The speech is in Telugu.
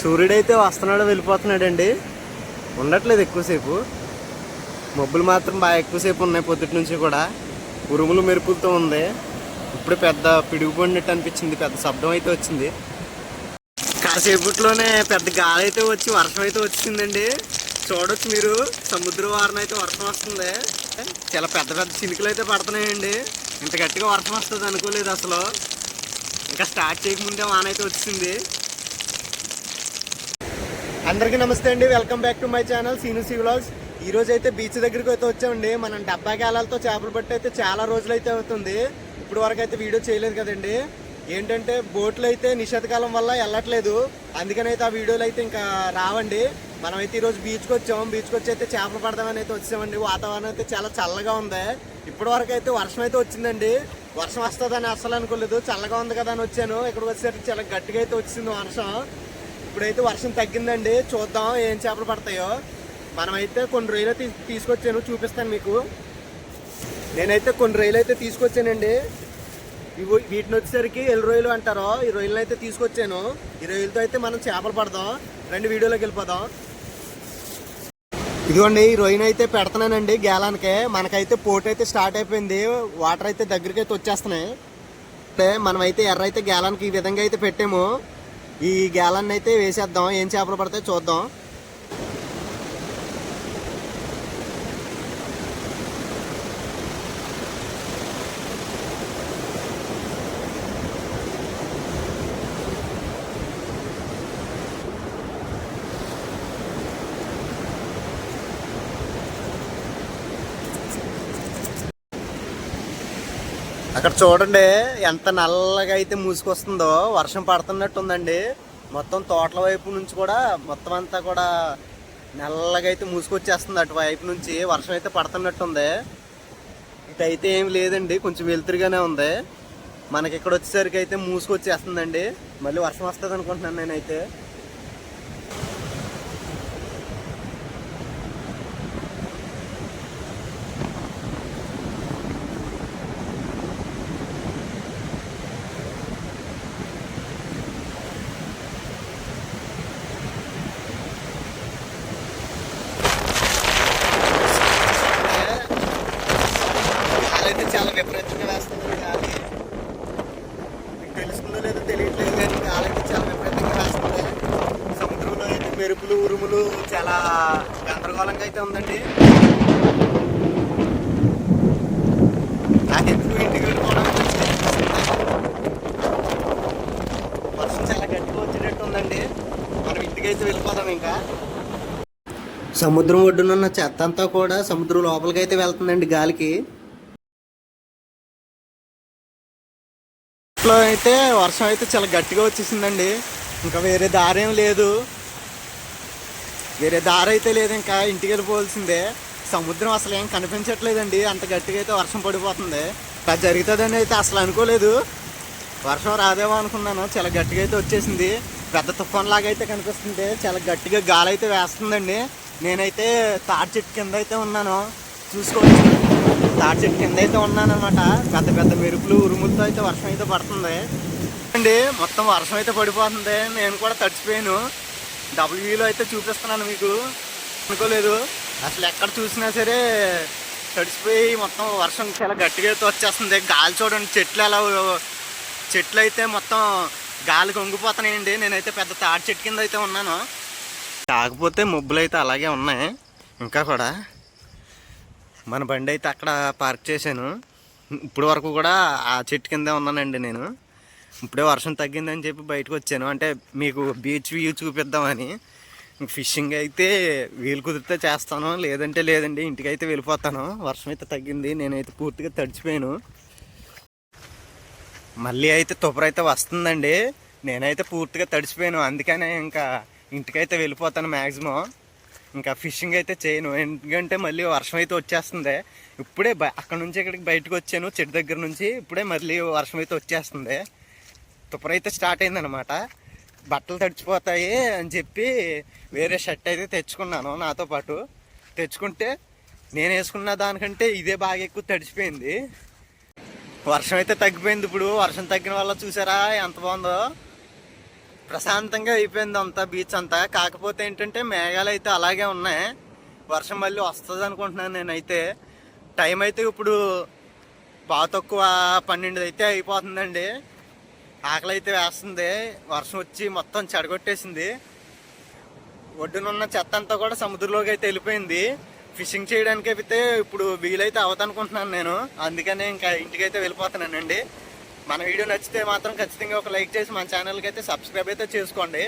సూర్యుడైతే వస్తున్నాడు వెళ్ళిపోతున్నాడండి. ఉండట్లేదు ఎక్కువసేపు. మబ్బులు మాత్రం బాగా ఎక్కువసేపు ఉన్నాయి పొద్దుటి నుంచి కూడా. ఉరుములు మెరుపులతో ఉంది. ఇప్పుడు పెద్ద పిడుగుపడినట్టు అనిపించింది. పెద్ద శబ్దం అయితే వచ్చింది. కాసేపట్లోనే పెద్ద గాలి అయితే వచ్చి వర్షం అయితే వచ్చిందండి. చూడొచ్చు మీరు. సముద్ర వారణ అయితే వర్షం వస్తుంది. చాలా పెద్ద పెద్ద చినుకులు అయితే పడుతున్నాయండి. ఇంత గట్టిగా వర్షం వస్తుంది అనుకోలేదు అసలు. ఇంకా స్టార్ట్ చేయకముందే వాన అయితే వచ్చింది. అందరికీ నమస్తే అండి. Welcome back to my channel Seenu C vlogs ఈ రోజు అయితే బీచ్ దగ్గరికి అయితే వచ్చామండి. మనం డబ్బా గాలాలతో చేపలు పట్టి అయితే చాలా రోజులు అయితే అవుతుంది. ఇప్పుడు వరకు అయితే వీడియో చేయలేదు కదండి. ఏంటంటే బోట్లు అయితే నిషేధకాలం వల్ల వెళ్ళట్లేదు. అందుకని అయితే ఆ వీడియోలు అయితే ఇంకా రావండి. మనం అయితే ఈరోజు బీచ్కి వచ్చాం. బీచ్కి వచ్చి అయితే చేపలు పడదామని అయితే వచ్చామండి. వాతావరణం అయితే చాలా చల్లగా ఉంది. ఇప్పటి వరకు అయితే వర్షం అయితే వచ్చిందండి. వర్షం వస్తుందని అస్సలు అనుకోలేదు. చల్లగా ఉంది కదా అని వచ్చాను. ఇక్కడికి వచ్చేసరికి చాలా గట్టిగా అయితే వచ్చింది వర్షం. ఇప్పుడైతే వర్షం తగ్గిందండి. చూద్దాం ఏం చేపలు పడతాయో. మనమైతే కొన్ని రొయ్యలు తీ తీసుకొచ్చాను చూపిస్తాను మీకు. నేనైతే కొన్ని రొయ్యలు అయితే తీసుకొచ్చానండి. ఇవి వీటిని వచ్చేసరికి ఎల్ రొయ్యలు అంటారు ఈ రొయ్యలను అయితే తీసుకొచ్చాను. ఈ రొయ్యలతో అయితే మనం చేపలు పడదాం. రెండు వీడియోలోకి వెళ్ళిపోదాం. ఇదిగోండి ఈ రొయ్యను అయితే పెడుతున్నానండి గేలానికి. మనకైతే పోటీ అయితే స్టార్ట్ అయిపోయింది. వాటర్ అయితే దగ్గరికి అయితే వచ్చేస్తున్నాయి. అంటే మనమైతే ఎర్ర అయితే గేలానికి ఈ విధంగా అయితే పెట్టాము. ఈ గ్యాలన్ అయితే వేసేద్దాం. ఏం చేపలు పడతాయో చూద్దాం. అక్కడ చూడండి ఎంత నల్లగా అయితే మూసుకొస్తుందో వర్షం పడుతున్నట్టు ఉందండి మొత్తం తోటల వైపు నుంచి కూడా మొత్తం అంతా కూడా నల్లగా అయితే మూసుకొచ్చేస్తుంది. అటు వైపు నుంచి వర్షం అయితే పడుతున్నట్టుంది. ఇటైతే ఏం లేదండి కొంచెం వెలుతురుగానే ఉంది. మనకి ఇక్కడ వచ్చేసరికి అయితే మూసుకొచ్చేస్తుందండి. మళ్ళీ వర్షం వస్తుంది అనుకుంటున్నాను నేనైతే గాలి అయితే చాలా విపరీతంగా వేస్తుంది గాలి. మీకు తెలుస్తుందో లేదో తెలియట్లేదు కానీ గాలి అయితే చాలా విపరీతంగా వేస్తుంది సముద్రంలో అయితే మెరుపులు ఉరుములు చాలా గందరగోళంగా అయితే ఉందండి. నాకు ఎందుకు ఇంటికి వెళ్ళిపోవడం వర్షం చాలా గట్టిగా వచ్చేటట్టు ఉందండి. మనం ఇంటికి అయితే వెళ్ళిపోదాం ఇంకా. సముద్రం ఒడ్డునున్న చెత్త అంతా కూడా సముద్రం లోపలికి అయితే వెళ్తుందండి గాలికి. ఇప్పట్లో అయితే వర్షం అయితే చాలా గట్టిగా వచ్చేసిందండి. ఇంకా వేరే దారి ఏం లేదు. వేరే దారి అయితే లేదు ఇంకా ఇంటికి వెళ్ళిపోవాల్సిందే. సముద్రం అసలు ఏం కనిపించట్లేదండి. అంత గట్టిగా అయితే వర్షం పడిపోతుంది. అది జరుగుతుందని అయితే అసలు అనుకోలేదు. వర్షం రాదేమో అనుకున్నాను. చాలా గట్టిగా అయితే వచ్చేసింది. పెద్ద తుఫాన్ లాగా అయితే కనిపిస్తుంది. చాలా గట్టిగా గాలి అయితే వేస్తుందండి. నేనైతే తాటి చెట్టు కింద అయితే ఉన్నాను. చూసుకోవచ్చు. తాటి చెట్టు కింద అయితే ఉన్నానమాట పెద్ద పెద్ద మెరుపులు ఉరుములతో అయితే వర్షం అయితే పడుతుంది. అండి మొత్తం వర్షం అయితే పడిపోతుంది. నేను కూడా తడిచిపోయాను. డబ్ల్యూలో అయితే చూపిస్తున్నాను మీకు. అనుకోలేదు. అసలు ఎక్కడ చూసినా సరే తడిసిపోయి మొత్తం వర్షం చాలా గట్టిగా అయితే వచ్చేస్తుంది. గాలి చూడండి చెట్లు ఎలా చెట్లు అయితే మొత్తం గాలి కొంగిపోతున్నాయండి. నేనైతే పెద్ద తాటి చెట్టు కింద అయితే ఉన్నాను. కాకపోతే మబ్బులు అయితే అలాగే ఉన్నాయి. ఇంకా కూడా మన బండి అయితే అక్కడ పార్క్ చేశాను. ఇప్పుడు వరకు కూడా ఆ చెట్టు కిందే ఉన్నానండి నేను. ఇప్పుడే వర్షం తగ్గిందని చెప్పి బయటకు వచ్చాను. అంటే మీకు బీచ్ వ్యూ చూపిద్దామని. ఫిషింగ్ అయితే వీలు కుదిరితే చేస్తాను. లేదంటే లేదండి ఇంటికి అయితే వెళ్ళిపోతాను. వర్షం అయితే తగ్గింది. నేనైతే పూర్తిగా తడిచిపోయాను. మళ్ళీ అయితే తుపరైతే వస్తుందండి. నేనైతే పూర్తిగా తడిచిపోయాను. అందుకనే ఇంకా ఇంటికైతే వెళ్ళిపోతాను మ్యాక్సిమం ఇంకా ఫిషింగ్ అయితే చేయను. ఎందుకంటే మళ్ళీ వర్షం అయితే వచ్చేస్తుంది. ఇప్పుడే అక్కడ నుంచి ఇక్కడికి బయటకు వచ్చాను. చెట్టు దగ్గర నుంచి ఇప్పుడే మళ్ళీ వర్షం అయితే వచ్చేస్తుంది. తుపరైతే స్టార్ట్ అయిందనమాట బట్టలు తడిచిపోతాయి అని చెప్పి వేరే షర్ట్ అయితే తెచ్చుకున్నాను నాతో పాటు. తెచ్చుకుంటే నేను వేసుకున్న దానికంటే ఇదే బాగా ఎక్కువ తడిచిపోయింది. వర్షం అయితే తగ్గిపోయింది ఇప్పుడు. వర్షం తగ్గిన వల్ల చూసారా ఎంత బాగుందో. ప్రశాంతంగా అయిపోయింది అంతా బీచ్ అంతా. కాకపోతే ఏంటంటే మేఘాలు అయితే అలాగే ఉన్నాయి. వర్షం మళ్ళీ వస్తుంది అనుకుంటున్నాను నేనైతే. టైం అయితే ఇప్పుడు బాగా తక్కువ పన్నెండు అయితే అయిపోతుందండి. ఆకలి అయితే వేస్తుంది. వర్షం వచ్చి మొత్తం చెడగొట్టేసింది. ఒడ్డునున్న చెత్త అంతా కూడా సముద్రంలోకి అయితే వెళ్ళిపోయింది. ఫిషింగ్ చేయడానికి అయితే ఇప్పుడు వీలైతే అవదనుకుంటున్నాను నేను. అందుకనే ఇంకా ఇంటికైతే వెళ్ళిపోతున్నానండి. మన వీడియో నచ్చితే మాత్రం ఖచ్చితంగా ఒక లైక్ చేసి మన ఛానల్కి అయితే సబ్స్క్రైబ్ అయితే చేసుకోండి.